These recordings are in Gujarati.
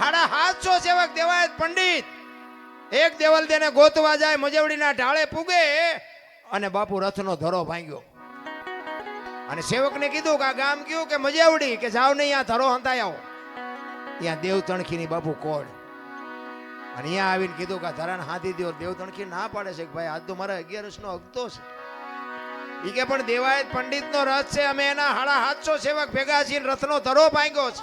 હાડા હાથસો સેવક દેવાયત પંડિત. એક દેવલ દેને ગોતવા જાય, મજવડીના ઢાળે પૂગે, અને બાપુ રથનો ધરો ભાંગ્યો. અને સેવકને કીધું કે આ ગામ કયું? કે મજેવડી, કે જાવ નહીં, આ ધરો હંતાઈ આવો. ત્યાં દેવ તણખીની બાપુ કોડ અને અહીંયા આવીને કીધું કે આ ધરાને હાથી દો દેવ તણખી ના પાડે છે કે ભાઈ, આજ તો મારા અગિયારસ નો હકતો છે. ઈ કે પણ દેવાયત પંડિત નો રથ છે, અમે એના હાડા હાથસો સેવક ભેગા છીએ રથનો ધરો ભાંગ્યો છે.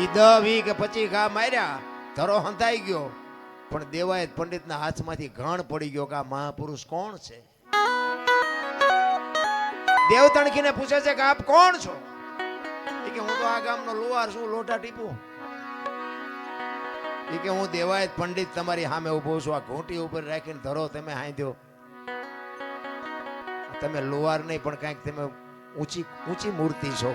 ઈ દહ વી કે પચી ઘા માર્યા, ધરો હંધાઈ ગયો. પણ દેવાયત પંડિતના હાથમાંથી ઘણ પડી ગયો કે આ મહાપુરુષ કોણ છે? દેવ તણખીને પૂછે છે કે આપ કોણ છો? કે હું તો આ ગામનો લુવાર છું લોટા ટીપું. ઈ કે હું દેવાયત પંડિત તમારી સામે ઊભો છું, આ ઘૂંટી ઉપર રાખીને ધરો, તમે હાંધ્યો. તમે લોહાર નહીં, પણ કાંઈક તમે ઊંચી ઊંચી મૂર્તિ છો.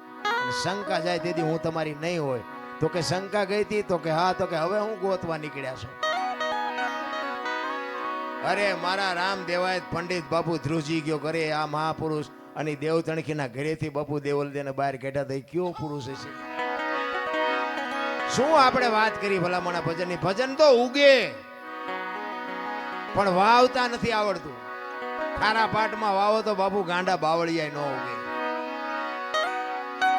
શંકા જાય તેથી હું તમારી નહીં હોય. તો કે શંકા ગઈ હતી, તો કે હા, તો કે હવે હું ગોતવા નીકળ્યા છું. અરે, મારા રામ દેવાય પંડિત બાપુ ધ્રુજી ગયો ઘરે, આ મહાપુરુષ અને દેવ તણખીના ઘરેથી બાપુ દેવલ દેને બહાર કાઢ્યા થઈ કયો પુરુષ હશે? શું આપણે વાત કરી ભલામણા ભજનની? ભજન તો ઉગે, પણ વાવતા નથી આવડતું. ખારા પાટમાં વાવો તો બાપુ ગાંડા બાવળિયા ન ઉગે.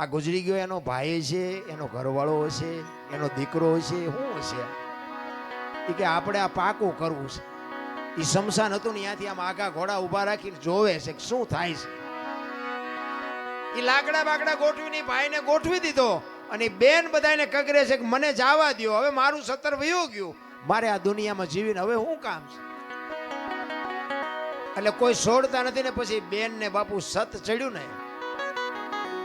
આ ગુજરી ગયો, એનો ભાઈ છે, એનો ઘરવાળો હશે એનો દીકરો હશે શું હશે એ કે આપણે આ પાકું કરવું છે. એ શમશાન હતું ને ત્યાંથી આમ આગા ઘોડા ઊભા રાખીને જોવે છે કે શું થાય છે. એ લાકડા બાકડા ગોઠવીને ભાઈને ગોઠવી દીધો અને બેન બધાને કગરે છે કે મને જવા દ્યો, હવે મારું સત્તર વયું ગયું. મારે આ દુનિયામાં જીવીને હવે શું કામ છે? એટલે કોઈ છોડતા નથી ને પછી બેન ને બાપુ સત ચડ્યું ને.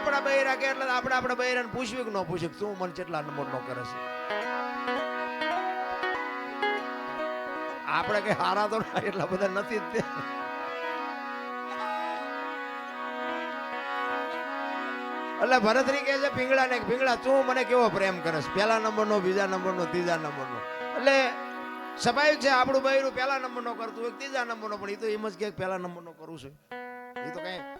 આપણા બૈરા કે એટલે આપણે આપણા બૈરાને પૂછવી કે ન પૂછ્યું તું મને કેટલા નંબર નો કરે છે? આપણે કઈ હારા તો એટલા બધા નથી જ એટલે ભરતરી કહે છે પીંગળા ને પીંગળા તું મને કેવો પ્રેમ કરસ પહેલા નંબરનો, બીજા નંબરનો, ત્રીજા નંબરનો. એટલે સ્વાભાવિક છે, આપણું બૈરું પહેલા નંબરનો કરતું હોય ત્રીજા નંબરનો, પણ એ તો એમ જ કે પહેલા નંબરનો કરું છું. એ તો કઈ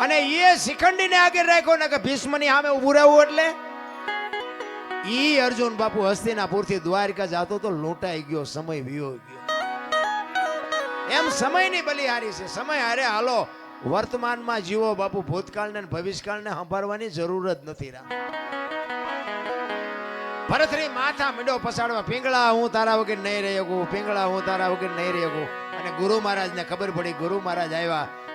અને એ શિખંડીને આગળ રાખ્યો ને કે ભીષ્મની સામે ઉભું રહેવું એટલે? ઈ અર્જુન બાપુ હસ્તિનાપુરથી દ્વારકા જાતો તો લૂંટાઈ ગયો, સમય વિયો ગયો. એમ સમયની બલિહારી છે. સમય અરે હાલો, વર્તમાનમાં જીવો બાપુ, ભૂતકાળને અને ભવિષ્યકાળને સંભાળવાની જરૂર જ નથી રા ભરતરી માથા મીડો પસાડવા, પિંગળા, હું તારા વગર નહીં રહી શકું, પિંગળા, હું તારા વગર નહીં રહી શકું. અને ગુરુ મહારાજને ખબર પડી, ગુરુ મહારાજ આવ્યા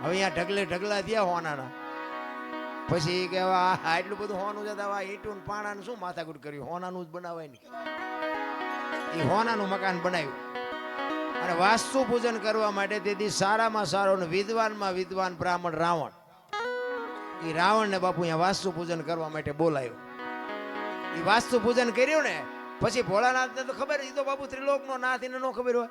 હવે અહીંયા ઢગલે ઢગલા થયા હોનાના. પછી કે આ આટલું બધું હોનું જતા આ ઈટું પાણાનું શું માથાકૂટ કર્યું? હોનાનું જ બનાવાય નહીં એ હોનાનું મકાન બનાવ્યું. અને વાસ્તુ પૂજન કરવા માટે તેથી સારામાં સારો ને વિદ્વાનમાં વિદ્વાન બ્રાહ્મણ રાવણ. એ રાવણને બાપુ અહીંયા વાસ્તુ પૂજન કરવા માટે બોલાયો. એ વાસ્તુ પૂજન કર્યું ને, પછી ભોળાનાથને તો ખબર એ તો બાપુ ત્રિલોકનો નાથ, એને ન ખબર હોય.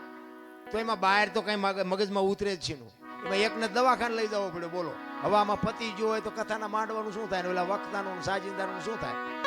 તો એમાં બહાર તો કઈ મગજમાં ઉતરે જ છે નું એમાં એકને દવાખાને લઈ જવો પડે બોલો. હવામાં પતિ જો હોય તો કથાના માંડવાનું શું થાય? ને ઓલા વખતાનું સાજિંદાનું શું થાય?